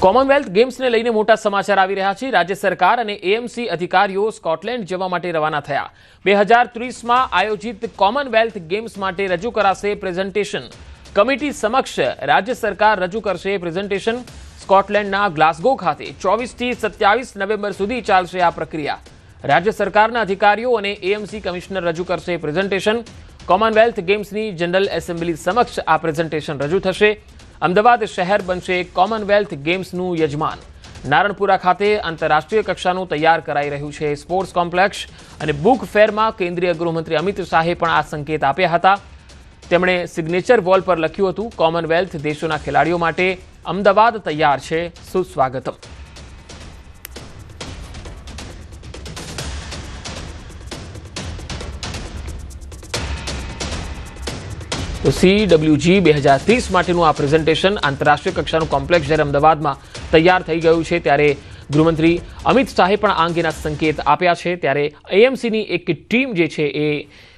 Commonwealth ગેમ્સને લઈને મોટા સમાચાર આવી રહ્યા છે. રાજ્ય સરકાર અને એએમસી અધિકારીઓ સ્કોટલેન્ડ જવા માટે રવાના થયા. બે હજાર ત્રીસમાં આયોજિત કોમનવેલ્થ ગેમ્સ માટે રજૂ કરાશે પ્રેઝન્ટેશન. કમિટી સમક્ષ રાજ્ય સરકાર રજૂ કરશે પ્રેઝન્ટેશન સ્કોટલેન્ડના ગ્લાસગો ખાતે. ચોવીસથી સત્યાવીસ નવેમ્બર સુધી ચાલશે આ પ્રક્રિયા. રાજ્ય સરકારના અધિકારીઓ અને એએમસી કમિશનર રજૂ કરશે પ્રેઝન્ટેશન. કોમનવેલ્થ ગેમ્સની જનરલ એસેમ્બલી સમક્ષ આ પ્રેઝન્ટેશન રજૂ થશે. અમદાવાદ શહેર બનશે કોમનવેલ્થ ગેમ્સનું યજમાન. નારણપુરા ખાતે આંતરરાષ્ટ્રીય કક્ષાનું તૈયાર કરાઈ રહ્યું છે સ્પોર્ટ્સ કોમ્પ્લેક્ષ અને બુક ફેરમાં કેન્દ્રીય ગૃહમંત્રી અમિત શાહે પણ આ સંકેત આપ્યા હતા. તેમણે સિગ્નેચર વોલ પર લખ્યું હતું, કોમનવેલ્થ દેશોના ખેલાડીઓ માટે અમદાવાદ તૈયાર છે. સુસ્વાગતમ. સીડબ્લ્યુજી બે હજાર ત્રીસ માટેનું આ પ્રેઝન્ટેશન આંતરરાષ્ટ્રીય કક્ષાનું કોમ્પ્લેક્સ જ્યારે અમદાવાદમાં તૈયાર થઈ ગયું છે, ત્યારે ગૃહમંત્રી અમિત શાહે પણ આ અંગેના સંકેત આપ્યા છે. ત્યારે એએમસીની એક ટીમ જે છે એ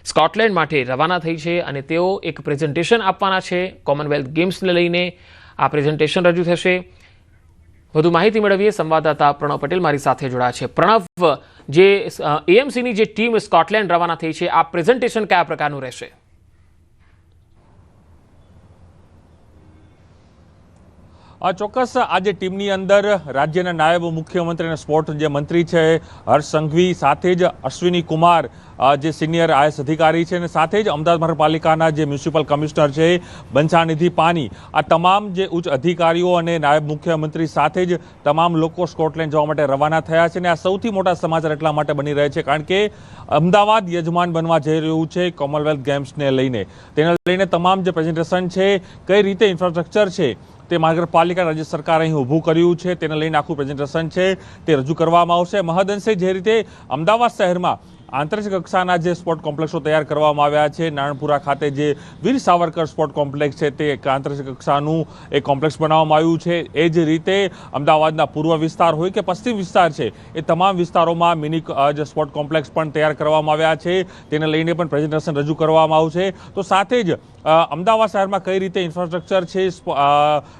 સ્કોટલેન્ડ માટે રવાના થઈ છે અને તેઓ એક પ્રેઝન્ટેશન આપવાના છે. કોમનવેલ્થ ગેમ્સને લઈને આ પ્રેઝન્ટેશન રજૂ થશે. વધુ માહિતી મેળવીએ સંવાદદાતા પ્રણવ પટેલ મારી સાથે જોડાયા છે. પ્રણવ, જે એએમસીની જે ટીમ સ્કોટલેન્ડ રવાના થઈ છે, આ પ્રેઝન્ટેશન કયા પ્રકારનું રહેશે? આ ચોક્કસ આજે ટીમની અંદર રાજ્યના નાયબ મુખ્યમંત્રી અને સ્પોર્ટ જે મંત્રી છે હર્ષ સંઘવી સાથે જ અશ્વિની કુમાર જે સિનિયર આઈએસ અધિકારી છે અને સાથે જ અમદાવાદ મહાનગરપાલિકાના જે મ્યુનિસિપલ કમિશનર છે બંછાનિધિ પાની, આ તમામ જે ઉચ્ચ અધિકારીઓ અને નાયબ મુખ્યમંત્રી સાથે જ તમામ લોકો સ્કોટલેન્ડ જવા માટે રવાના થયા છે અને આ સૌથી મોટા સમાચાર એટલા માટે બની રહે છે કારણ કે અમદાવાદ યજમાન બનવા જઈ રહ્યું છે કોમનવેલ્થ ગેમ્સને લઈને. તેને લઈને તમામ જે પ્રેઝન્ટેશન છે, કઈ રીતે ઇન્ફ્રાસ્ટ્રક્ચર છે, તે મહાનગરપાલિકા રાજ્ય સરકારે અહીં ઊભું કર્યું છે. તેને લઈને આખું પ્રેઝન્ટેશન છે, તે રજૂ કરવામાં આવશે. મહદઅંશે જે રીતે અમદાવાદ શહેરમાં આંતરરાષ્ટ્રીય કક્ષાના જે સ્પોર્ટ કોમ્પ્લેક્સો તૈયાર કરવામાં આવ્યા છે, નારણપુરા ખાતે જે વીર સાવરકર સ્પોર્ટ કોમ્પ્લેક્સ છે, તે એક આંતરરાષ્ટ્રીય કક્ષાનું એક કોમ્પ્લેક્સ બનાવવામાં આવ્યું છે. એ જ રીતે અમદાવાદના પૂર્વ વિસ્તાર હોય કે પશ્ચિમ વિસ્તાર છે, એ તમામ વિસ્તારોમાં મિની જે સ્પોર્ટ કોમ્પ્લેક્સ પણ તૈયાર કરવામાં આવ્યા છે. તેને લઈને પણ પ્રેઝન્ટેશન રજૂ કરવામાં આવશે. તો સાથે જ અમદાવાદ શહેરમાં કઈ રીતે ઇન્ફ્રાસ્ટ્રક્ચર છે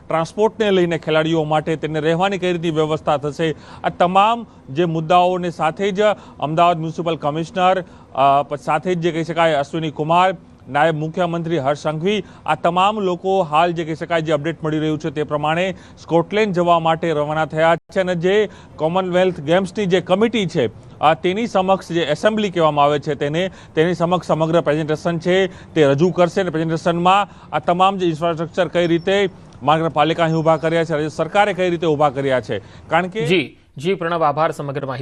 ટ્રાન્સપોર્ટને લઈને ખેલાડીઓ માટે તેને રહેવાની કઈ રીતે વ્યવસ્થા થશે, આ તમામ જે મુદ્દાઓને સાથે જ અમદાવાદ મ્યુનિસિપલ કમિશનર સાથે જ જે કહી શકાય અશ્વિની કુમાર, નાયબ મુખ્યમંત્રી હર્ષ સંઘવી, આ તમામ લોકો હાલ જે કહી શકાય જે અપડેટ મળી રહ્યું છે તે પ્રમાણે સ્કોટલેન્ડ જવા માટે રવાના થયા છે અને જે કોમનવેલ્થ ગેમ્સની જે કમિટી છે તેની સમક્ષ જે એસેમ્બલી કહેવામાં આવે છે તેને, તેની સમક્ષ સમગ્ર પ્રેઝન્ટેશન છે તે રજૂ કરશે અને પ્રેઝન્ટેશનમાં આ તમામ જે ઇન્ફ્રાસ્ટ્રક્ચર કઈ રીતે મહાનગરપાલિકા અહીં ઊભા કર્યા છે, રાજ્ય સરકારે કઈ રીતે ઊભા કર્યા છે. કારણ કે જી જી પ્રણવ, આભાર સમગ્ર માહિતી